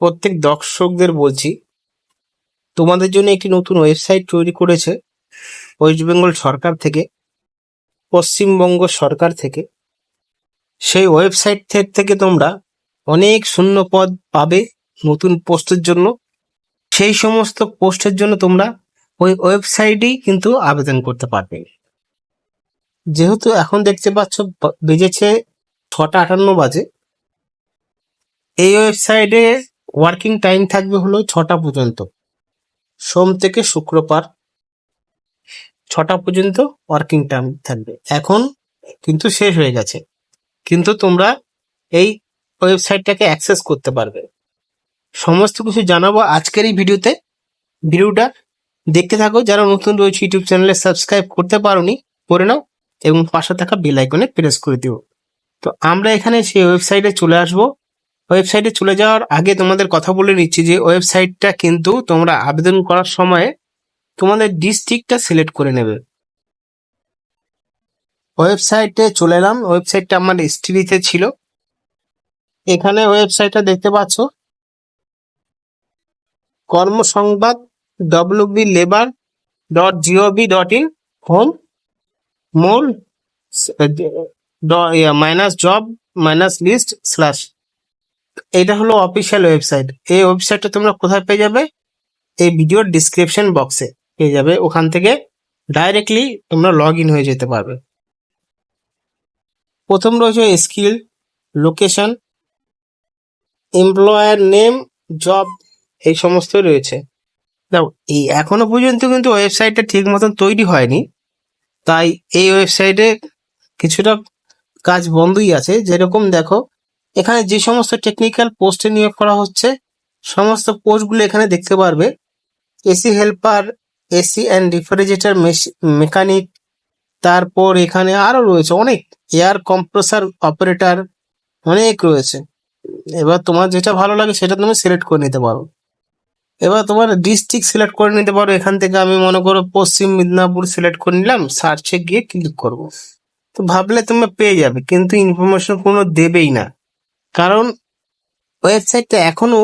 প্রত্যেক দর্শকদের বলছি, তোমাদের জন্য একটি নতুন ওয়েবসাইট তৈরি করেছে ওয়েস্ট বেঙ্গল সরকার থেকে, পশ্চিমবঙ্গ সরকার থেকে। সেই ওয়েবসাইট থেকে তোমরা অনেক শূন্য পদ পাবে নতুন পোস্টের জন্য। সেই সমস্ত পোস্টের জন্য তোমরা ওই ওয়েবসাইটেই কিন্তু আবেদন করতে পারবে। যেহেতু এখন দেখতে পাচ্ছ, বেজেছে ছটা আটান্ন বাজে। এই ওয়েবসাইটে ওয়ার্কিং টাইম থাকবে হলো ছটা পর্যন্ত। সোম থেকে শুক্রবার ছটা পর্যন্ত ওয়ার্কিং টাইম থাকবে। এখন কিন্তু শেষ হয়ে গেছে। কিন্তু তোমরা এই ওয়েবসাইটটাকে অ্যাক্সেস করতে পারবে। সমস্ত কিছু জানাব আজকের এই ভিডিওতে। ভিডিওটা দেখতে থাকো, যারা নতুন রয়েছে ইউটিউব চ্যানেলে সাবস্ক্রাইব করতে পারোনি, করে নাও এবং পাশে থাকা বেল আইকনে প্রেস করে দিও। তো আমরা এখানে সেই ওয়েবসাইটে চলে আসব। ওয়েবসাইটে চলে যাওয়ার আগে তোমাদের কথা বলে নিচ্ছি যে ওয়েবসাইটটা কিন্তু তোমরা আবেদন করার সময় তোমাদের ডিস্ট্রিক্টটা সিলেক্ট করে নেবে। ওয়েবসাইটে চলে এলাম। ওয়েবসাইটটা আমার হিস্ট্রিতে ছিল। এখানে ওয়েবসাইটটা দেখতে পাচ্ছ। কর্মসংবাদ WB labour dot GOV dot in home mol minus job minus list slash এটা হলো অফিসিয়াল ওয়েবসাইট এই ওয়েবসাইটটা তোমরা কোথায় পেয়ে যাবে? এই ভিডিওর ডিসক্রিপশন বক্সে পেয়ে যাবে। ওখান থেকে ডাইরেক্টলি তোমরা লগ ইন হয়ে যেতে পারবে। প্রথম রয়েছে skill location employer name job এই সমস্ত রয়েছে। দেখো, এই এখনও পর্যন্ত কিন্তু ওয়েবসাইটটা ঠিক মতন তৈরি হয়নি। তাই এই ওয়েবসাইটে কিছুটা কাজ বন্ধই আছে। যেরকম দেখো এখানে যে সমস্ত টেকনিক্যাল পোস্টে নিয়োগ করা হচ্ছে, সমস্ত পোস্টগুলো এখানে দেখতে পারবে। AC helper AC and refrigerator mechanic তারপর এখানে আরও রয়েছে অনেক। এয়ার কম্প্রেসার অপারেটর অনেক রয়েছে। এবার তোমার যেটা ভালো লাগে সেটা তুমি সিলেক্ট করে নিতে পারো। এবার তোমার ডিস্ট্রিক্ট সিলেক্ট করে নিতে পারো। এখান থেকে আমি মনে করো পশ্চিম মিদনাপুর সিলেক্ট করে নিলাম সার্চে গিয়ে ক্লিক করব। তো ভাবলে তুমি পেয়ে যাবে, কিন্তু ইনফরমেশন কোনো দেবেই না। কারণ ওয়েবসাইটটা এখনও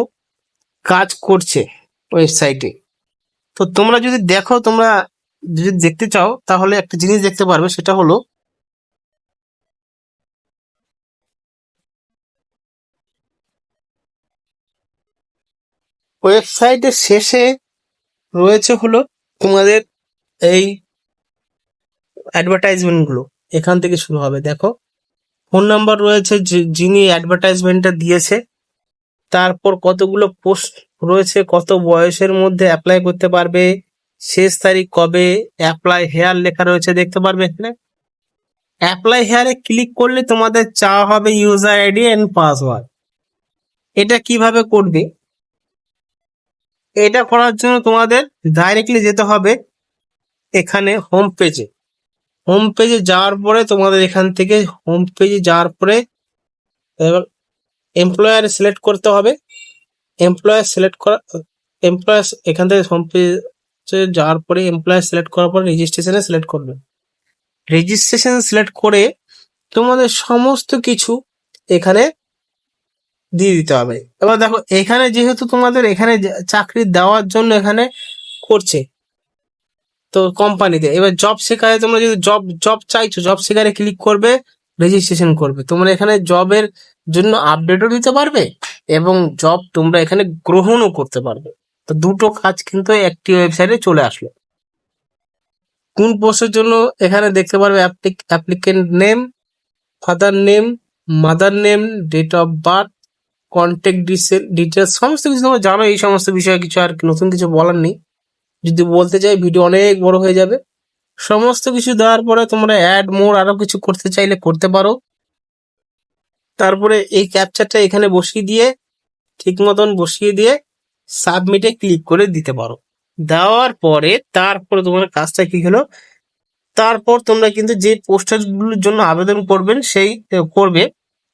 কাজ করছে ওয়েবসাইটে তো তোমরা যদি দেখো, তোমরা যদি দেখতে চাও, তাহলে একটা জিনিস দেখতে পারবে, সেটা হলো ওয়েবসাইটের শেষে রয়েছে হলো তোমাদের এই অ্যাডভার্টাইজমেন্টগুলো। এখান থেকে শুরু হবে, দেখো। ফোন নাম্বার রয়েছে যিনি অ্যাডভার্টাইজমেন্টটা দিয়েছে। তারপর কতগুলো পোস্ট রয়েছে, কত বয়সের মধ্যে অ্যাপ্লাই করতে পারবে, শেষ তারিখ কবে অ্যাপ্লাই হেয়ার লেখা রয়েছে, দেখতে পারবে এখানে। অ্যাপ্লাই হেয়ারে ক্লিক করলে তোমাদের চাওয়া হবে ইউজার আইডি এন্ড পাসওয়ার্ড এটা কীভাবে করবে? এটা করার জন্য তোমাদের ডাইরেক্টলি যেতে হবে এখানে হোম পেজে হোম পেজে যাওয়ার পরে তোমাদের এখান থেকে হোম পেজে যাওয়ার পরে এবার এমপ্লয়ার সিলেক্ট করতে হবে। এমপ্লয়ার সিলেক্ট করা এমপ্লয়ার এখান থেকে হোম পেজে যাওয়ার পরে এমপ্লয়ার সিলেক্ট করার পরে রেজিস্ট্রেশনে সিলেক্ট করবে। রেজিস্ট্রেশন সিলেক্ট করে তোমাদের সমস্ত কিছু এখানে দিয়ে দিতে হবে। এবার দেখো, এখানে যেহেতু তোমাদের এখানে চাকরি দেওয়ার জন্য এখানে করছে তো কোম্পানিতে এবার জব শেখারে তোমরা যদি জব জব চাইছো জব শেখারে ক্লিক করবে রেজিস্ট্রেশন করবে। তোমরা এখানে জবের জন্য আপডেটও দিতে পারবে এবং জব তোমরা এখানে গ্রহণও করতে পারবে। তো দুটো কাজ কিন্তু একটি ওয়েবসাইটে চলে আসলো। কোন পোস্টের জন্য এখানে দেখতে পারবে applicant name father name mother name date of birth contact details সমস্ত কিছু তোমরা জানো, এই সমস্ত বিষয়ে কিছু আর নতুন কিছু বলার নেই। যদি বলতে চাই ভিডিও অনেক বড় হয়ে যাবে। সমস্ত কিছু দেওয়ার পরে তোমরা অ্যাড মোর আরও কিছু করতে চাইলে করতে পারো। তারপরে এই ক্যাপচারটা এখানে বসিয়ে দিয়ে, ঠিক মতন বসিয়ে দিয়ে সাবমিটে ক্লিক করে দিতে পারো। দেওয়ার পরে তারপরে তোমার কাজটা কি হলো? তারপর তোমরা কিন্তু যে পোস্টারগুলোর জন্য আবেদন করবেন, সেই করবে।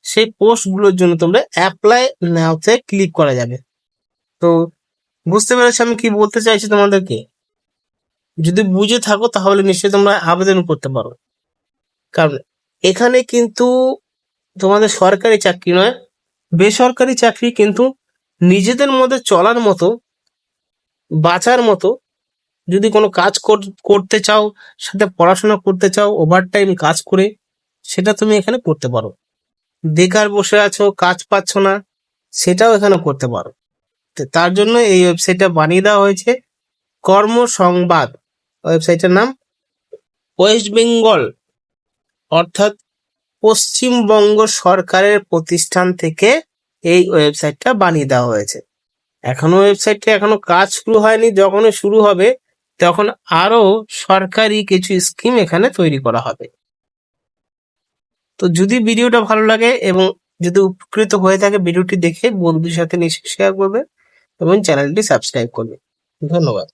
সেই পোস্টগুলোর জন্য তোমরা অ্যাপ্লাই নাওতে ক্লিক করা যাবে। তো বুঝতে পেরেছ আমি কি বলতে চাইছি তোমাদেরকে? যদি বুঝে থাকো তাহলে নিশ্চয়ই তোমরা আবেদন করতে পারো। কারণ এখানে কিন্তু তোমাদের সরকারি চাকরি নয়, বেসরকারি চাকরি কিন্তু নিজেদের মধ্যে চলার মতো, বাঁচার মতো, যদি কোনো কাজ কর- করতে চাও, সাথে পড়াশোনা করতে চাও ওভার টাইম কাজ করে, সেটা তুমি এখানে করতে পারো। বেকার বসে আছো, কাজ পাচ্ছ না, সেটাও এখানে করতে পারো। তার জন্য এই ওয়েবসাইটটা বানিয়ে দেওয়া হয়েছে। কর্মসংবাদ ওয়েবসাইটের নাম ওয়েস্ট বেঙ্গল অর্থাৎ পশ্চিমবঙ্গ সরকারের প্রতিষ্ঠান থেকে এই ওয়েবসাইটটা বানিয়ে দেওয়া হয়েছে। এখনও ওয়েবসাইটটা এখনও কাজ শুরু হয়নি, যখনই শুরু হবে, তখন আরও সরকারি কিছু স্কিম এখানে তৈরি করা হবে। তো যদি ভিডিওটা ভালো লাগে এবং যদি উপকৃত হয়ে থাকে ভিডিওটি দেখে বন্ধুদের সাথে নিশ্চয়ই শেয়ার করবে। এবং চ্যানেলটি সাবস্ক্রাইব করবে। ধন্যবাদ।